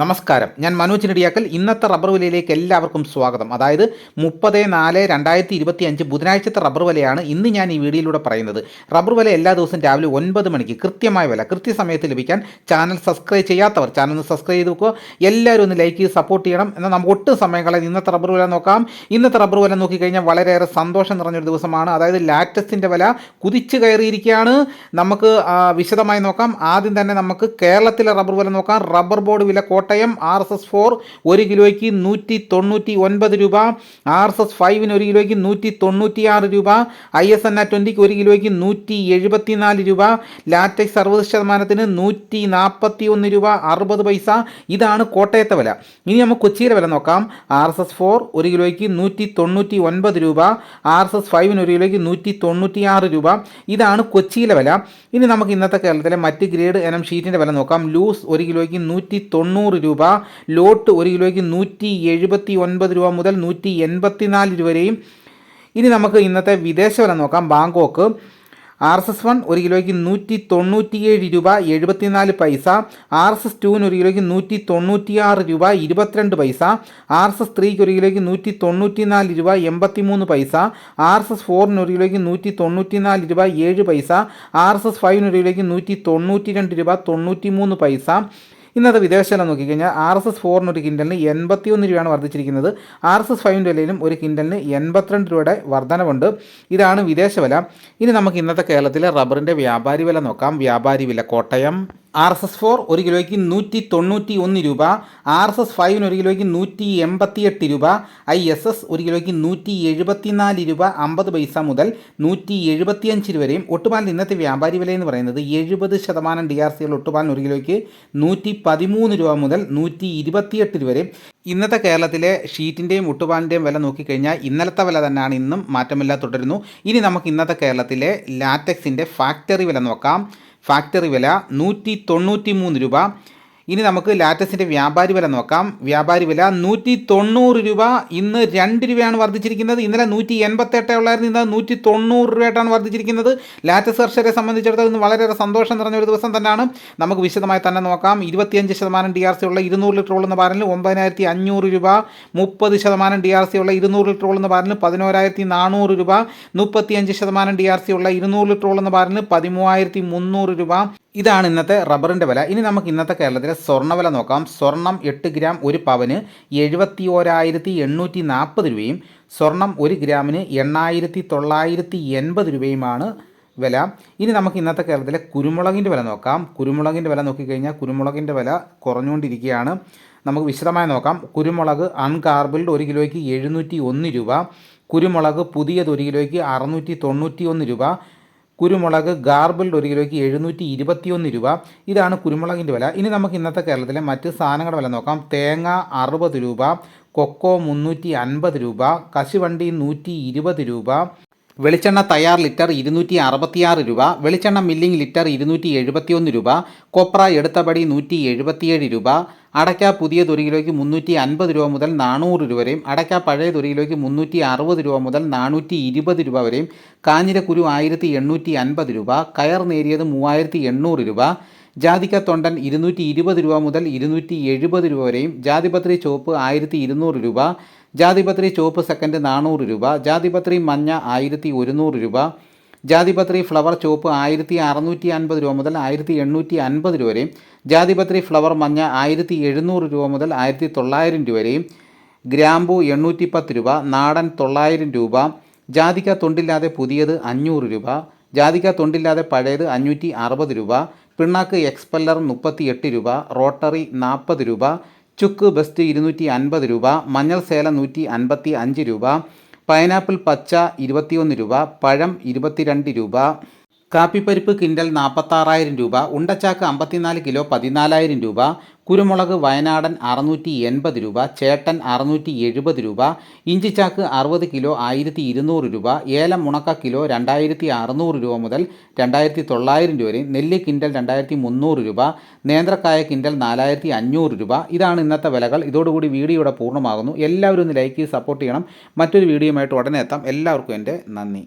നമസ്കാരം. ഞാൻ മനോജ് നെടിയാക്കൽ ഇന്നത്തെ റബ്ബർ വിലയിലേക്ക് എല്ലാവർക്കും സ്വാഗതം. അതായത് മുപ്പത് നാല് രണ്ടായിരത്തി ഇരുപത്തി അഞ്ച് ബുധനാഴ്ചത്തെ റബ്ബർ വിലയാണ് ഇന്ന് ഞാൻ ഈ വീഡിയോയിലൂടെ പറയുന്നത്. റബ്ബർ വില എല്ലാ ദിവസവും രാവിലെ ഒൻപത് മണിക്ക് കൃത്യമായ വില കൃത്യസമയത്ത് ലഭിക്കാൻ ചാനൽ സബ്സ്ക്രൈബ് ചെയ്യാത്തവർ ചാനൽ ഒന്ന് സബ്സ്ക്രൈബ് ചെയ്ത് വെക്കുക. എല്ലാവരും ഒന്ന് ലൈക്ക് ചെയ്ത് സപ്പോർട്ട് ചെയ്യണം. എന്നാൽ നമുക്ക് ഒട്ടും സമയം കളയാൻ ഇന്നത്തെ റബ്ബർ വില നോക്കാം. ഇന്നത്തെ റബ്ബർ വില നോക്കിക്കഴിഞ്ഞാൽ വളരെയേറെ സന്തോഷം നിറഞ്ഞൊരു ദിവസമാണ്. അതായത് ലാറ്റസ്റ്റിന്റെ വില കുതിച്ചു കയറിയിരിക്കുകയാണ്. നമുക്ക് വിശദമായി നോക്കാം. ആദ്യം തന്നെ നമുക്ക് കേരളത്തിലെ റബ്ബർ വില നോക്കാം. റബ്ബർ ബോർഡ് വില Kottayam R S S four ഒരു കിലോയ്ക്ക് നൂറ്റി തൊണ്ണൂറ്റി ഒൻപത് രൂപ. ആർ എസ് എസ് ഫൈവിന് ഒരു കിലോയ്ക്ക് നൂറ്റി തൊണ്ണൂറ്റിയാറ് രൂപ. ഐ എസ് എൻ ആ ട്വന്റിക്ക് ഒരു കിലോയ്ക്ക് നൂറ്റി എഴുപത്തിനാല് രൂപ. ലാറ്റക്സ് അറുപത് ശതമാനത്തിന് നൂറ്റി നാൽപ്പത്തി ഒന്ന് രൂപ അറുപത് പൈസ. ഇതാണ് കോട്ടയത്തെ വില. ഇനി നമുക്ക് കൊച്ചിയിലെ വില നോക്കാം. ആർ എസ് എസ് ഫോർ ഒരു കിലോയ്ക്ക് നൂറ്റി തൊണ്ണൂറ്റി ഒൻപത് രൂപ. ആർ എസ് എസ് ഫൈവിന് ഒരു കിലോയ്ക്ക് നൂറ്റി തൊണ്ണൂറ്റിയാറ് രൂപ. ഇതാണ് കൊച്ചിയിലെ വില. ഇനി നമുക്ക് ഇന്നത്തെ കേരളത്തിലെ മറ്റ് ഗ്രേഡ് എനം ഷീറ്റിന്റെ വില നോക്കാം. ലൂസ് ഒരു കിലോയ്ക്ക് നൂറ്റി തൊണ്ണൂറ് രൂപ. ലോട്ട് ഒരു കിലോയ്ക്ക് നൂറ്റി എഴുപത്തി ഒൻപത് രൂപ മുതൽ നൂറ്റി എൺപത്തിനാല് രൂപ വരെയും. ഇനി നമുക്ക് ഇന്നത്തെ വിദേശ വില നോക്കാം. Bangkok R S S one ഒരു കിലോയ്ക്ക് നൂറ്റി തൊണ്ണൂറ്റിയേഴ് രൂപ എഴുപത്തിനാല് പൈസ. ആർ എസ് എസ് ടുവിന് ഒരു കിലോയ്ക്ക് നൂറ്റി തൊണ്ണൂറ്റിയാറ് രൂപ ഇരുപത്തിരണ്ട് പൈസ. ആർ എസ് എസ് ത്രീക്ക് ഒരു കിലോയ്ക്ക് നൂറ്റി തൊണ്ണൂറ്റിനാല് രൂപ എൺപത്തിമൂന്ന് പൈസ. ആർ എസ് എസ് ഫോറിന് ഒരു കിലോയ്ക്ക് നൂറ്റി തൊണ്ണൂറ്റിനാല് രൂപ ഏഴ് പൈസ. ആർ എസ് എസ് ഫൈവിന് ഒരു കിലോയ്ക്ക് നൂറ്റി തൊണ്ണൂറ്റി രണ്ട് രൂപ തൊണ്ണൂറ്റി മൂന്ന് പൈസ. ഇന്നത്തെ വിദേശ വില നോക്കിക്കഴിഞ്ഞാൽ ആർ എസ് എസ് ഫോറിന് ഒരു കിൻഡലിന് എൺപത്തിയൊന്ന് രൂപയാണ് വർദ്ധിച്ചിരിക്കുന്നത്. ആർ എസ് എസ് ഫൈവിന്റെ വിലയിലും ഒരു കിൻഡലിന് എൺപത്തിരണ്ട് രൂപയുടെ വർധനവുണ്ട്. ഇതാണ് വിദേശ വില ഇനി നമുക്ക് ഇന്നത്തെ കേരളത്തിലെ റബ്ബറിന്റെ വ്യാപാരി വില നോക്കാം. വ്യാപാരി വില Kottayam. R S S four ഒരു കിലോയ്ക്ക് നൂറ്റി തൊണ്ണൂറ്റി ഒന്ന് രൂപ ആർ എസ് എസ് ഫൈവിന് ഒരു കിലോയ്ക്ക് നൂറ്റി എൺപത്തിയെട്ട് രൂപ ഐ എസ് എസ് ഒരു കിലോയ്ക്ക് നൂറ്റി എഴുപത്തിനാല് രൂപ അമ്പത് പൈസ മുതൽ നൂറ്റി എഴുപത്തിയഞ്ച് രൂപ വരെയും ഒട്ടുപാലിന് ഇന്നത്തെ വ്യാപാരി വില എന്ന് പറയുന്നത് എഴുപത് ശതമാനം ഡി ആർ സികൾ ഒട്ടുപാലിന് ഒരു കിലോയ്ക്ക് നൂറ്റി പതിമൂന്ന് രൂപ മുതൽ നൂറ്റി ഇരുപത്തിയെട്ട് രൂപ വരെയും ഇന്നത്തെ കേരളത്തിലെ ഷീറ്റിന്റെയും മുട്ടുപാലിന്റെയും വില നോക്കിക്കഴിഞ്ഞാൽ ഇന്നലത്തെ വില തന്നെയാണ് ഇന്നും മാറ്റമില്ലാതെ തുടരുന്നു. ഇനി നമുക്ക് ഇന്നത്തെ കേരളത്തിലെ ലാറ്റക്സിന്റെ ഫാക്ടറി വില നോക്കാം. ഫാക്ടറി വില നൂറ്റി തൊണ്ണൂറ്റി മൂന്ന് രൂപ. ഇനി നമുക്ക് ലാറ്റസിന്റെ വ്യാപാരി വില നോക്കാം. വ്യാപാരി വില നൂറ്റി തൊണ്ണൂറ് രൂപ. ഇന്ന് രണ്ട് രൂപയാണ് വർദ്ധിച്ചിരിക്കുന്നത്. ഇന്നലെ നൂറ്റി എൺപത്തെട്ടേ ഉള്ളായിരുന്നു. ഇന്ന് നൂറ്റി തൊണ്ണൂറ് രൂപയായിട്ടാണ് വർദ്ധിച്ചിരിക്കുന്നത്. ലാറ്റസ് കർഷകരെ സംബന്ധിച്ചിടത്തോളം ഇന്ന് വളരെയേറെ സന്തോഷം നിറഞ്ഞ ഒരു ദിവസം തന്നെയാണ്. നമുക്ക് വിശദമായി തന്നെ നോക്കാം. ഇരുപത്തിയഞ്ച് ശതമാനം ഡി ആർ സി ഉള്ള ഇരുന്നൂറ് ലിറ്റർ ഉള്ള ബാരലിന് ഒമ്പതിനായിരത്തി അഞ്ഞൂറ് രൂപ. മുപ്പത് ശതമാനം ഡി ആർ സി ഉള്ള ഇരുന്നൂറ് ലിറ്റർ ഉള്ള ബാരലിന് പതിനോരായിരത്തി നാനൂറ് രൂപ. മുപ്പത്തിയഞ്ച് ശതമാനം ഡി ആർ സി ഉള്ള ഇരുന്നൂറ് ലിറ്റർ ഉള്ള ബാരലിന് പതിമൂവായിരത്തി മുന്നൂറ് രൂപ. ഇതാണ് ഇന്നത്തെ റബ്ബറിന്റെ വില. ഇനി നമുക്ക് ഇന്നത്തെ കേരളത്തിലെ സ്വർണവില നോക്കാം. സ്വർണം എട്ട് ഗ്രാം ഒരു പവന് എഴുപത്തി ഓരായിരത്തി എണ്ണൂറ്റി നാൽപ്പത് രൂപയും സ്വർണം ഒരു ഗ്രാമിന് എണ്ണായിരത്തി തൊള്ളായിരത്തി എൺപത് രൂപയുമാണ് വില. ഇനി നമുക്ക് ഇന്നത്തെ കേരളത്തിലെ കുരുമുളകിന്റെ വില നോക്കാം. കുരുമുളകിന്റെ വില നോക്കിക്കഴിഞ്ഞാൽ കുരുമുളകിന്റെ വില കുറഞ്ഞുകൊണ്ടിരിക്കുകയാണ്. നമുക്ക് വിശദമായി നോക്കാം. കുരുമുളക് അൺകാർബിൾഡ് ഒരു കിലോയ്ക്ക് എഴുന്നൂറ്റി ഒന്ന് രൂപ. കുരുമുളക് പുതിയത് ഒരു കിലോയ്ക്ക് അറുന്നൂറ്റി തൊണ്ണൂറ്റി ഒന്ന് രൂപ. കുരുമുളക് ഗാർബിൾഡ് ഒരു കിലോയ്ക്ക് എഴുന്നൂറ്റി ഇരുപത്തിയൊന്ന് രൂപ. ഇതാണ് കുരുമുളകിന്റെ വില. ഇനി നമുക്ക് ഇന്നത്തെ കേരളത്തിലെ മറ്റ് സാധനങ്ങളുടെ വില നോക്കാം. തേങ്ങ അറുപത് രൂപ കൊക്കോ മുന്നൂറ്റി അൻപത് രൂപ കശുവണ്ടി നൂറ്റി ഇരുപത് രൂപ വെളിച്ചെണ്ണ തയ്യാർ ലിറ്റർ ഇരുന്നൂറ്റി അറുപത്തിയാറ് രൂപ വെളിച്ചെണ്ണ മില്ലിംഗ് ലിറ്റർ ഇരുന്നൂറ്റി എഴുപത്തിയൊന്ന് രൂപ കൊപ്ര എടുത്തപടി നൂറ്റി എഴുപത്തിയേഴ് രൂപ അടയ്ക്ക പുതിയ ഒരു മുന്നൂറ്റി അൻപത് രൂപ മുതൽ നാനൂറ് രൂപ വരെയും അടയ്ക്ക പഴയത് ഒരു മുന്നൂറ്റി അറുപത് രൂപ മുതൽ നാനൂറ്റി ഇരുപത് രൂപ വരെയും കാഞ്ഞിരക്കുരു ആയിരത്തി എണ്ണൂറ്റി അൻപത് രൂപ കയർ നേരിയത് മൂവായിരത്തി എണ്ണൂറ് രൂപ ജാതിക്ക തൊണ്ടൻ ഇരുന്നൂറ്റി ഇരുപത് രൂപ മുതൽ ഇരുന്നൂറ്റി എഴുപത് രൂപ വരെയും ജാതിപത്രി ചുവപ്പ് ആയിരത്തി ഇരുന്നൂറ് രൂപ ജാതിപത്രി ചുവപ്പ് സെക്കൻഡ് നാനൂറ് രൂപ ജാതിപത്രി മഞ്ഞ ആയിരത്തി ഒരുന്നൂറ് രൂപ ജാതിപത്രി ഫ്ലവർ ചുവപ്പ് ആയിരത്തി അറുന്നൂറ്റി അൻപത് രൂപ മുതൽ ആയിരത്തി എണ്ണൂറ്റി അൻപത് രൂപ വരെയും ജാതിപത്രി ഫ്ലവർ മഞ്ഞ ആയിരത്തി എഴുന്നൂറ് രൂപ മുതൽ ആയിരത്തി തൊള്ളായിരം രൂപ വരെയും ഗ്രാമ്പു എണ്ണൂറ്റി പത്ത് രൂപ നാടൻ തൊള്ളായിരം രൂപ ജാതിക്ക തൊണ്ടില്ലാതെ പുതിയത് അഞ്ഞൂറ് രൂപ ജാതിക്ക തൊണ്ടില്ലാതെ പഴയത് അഞ്ഞൂറ്റി അറുപത് രൂപ പിണ്ണാക്ക് എക്സ്പെല്ലർ മുപ്പത്തി എട്ട് രൂപ റോട്ടറി നാൽപ്പത് രൂപ ചുക്ക് ബെസ്റ്റ് ഇരുന്നൂറ്റി അൻപത് രൂപ മഞ്ഞൾ സേല നൂറ്റി അൻപത്തി അഞ്ച് രൂപ പൈനാപ്പിൾ പച്ച ഇരുപത്തിയൊന്ന് രൂപ പഴം ഇരുപത്തിരണ്ട് രൂപ കാപ്പിപ്പരിപ്പ് കിൻഡൽ നാൽപ്പത്താറായിരം രൂപ ഉണ്ടച്ചാക്ക് അമ്പത്തിനാല് കിലോ പതിനാലായിരം രൂപ കുരുമുളക് വയനാടൻ അറുന്നൂറ്റി എൺപത് രൂപ ചേട്ടൻ അറുന്നൂറ്റി എഴുപത് രൂപ ഇഞ്ചിച്ചാക്ക് അറുപത് കിലോ ആയിരത്തി ഇരുന്നൂറ് രൂപ ഏലം മുണക്ക കിലോ രണ്ടായിരത്തി അറുന്നൂറ് രൂപ മുതൽ രണ്ടായിരത്തി തൊള്ളായിരം രൂപ വരെ നെല്ല് കിൻഡൽ രണ്ടായിരത്തി മുന്നൂറ് രൂപ നേന്ത്രക്കായ കിൻഡൽ നാലായിരത്തി അഞ്ഞൂറ് രൂപ. ഇതാണ് ഇന്നത്തെ വിലകൾ. ഇതോടുകൂടി വീഡിയോ ഇവിടെ പൂർണമാകുന്നു. എല്ലാവരും ഒന്ന് ലൈക്ക് ചെയ്ത് സപ്പോർട്ട് ചെയ്യണം. മറ്റൊരു വീഡിയോയുമായിട്ട് ഉടനെ എത്താം. എല്ലാവർക്കും എന്റെ നന്ദി.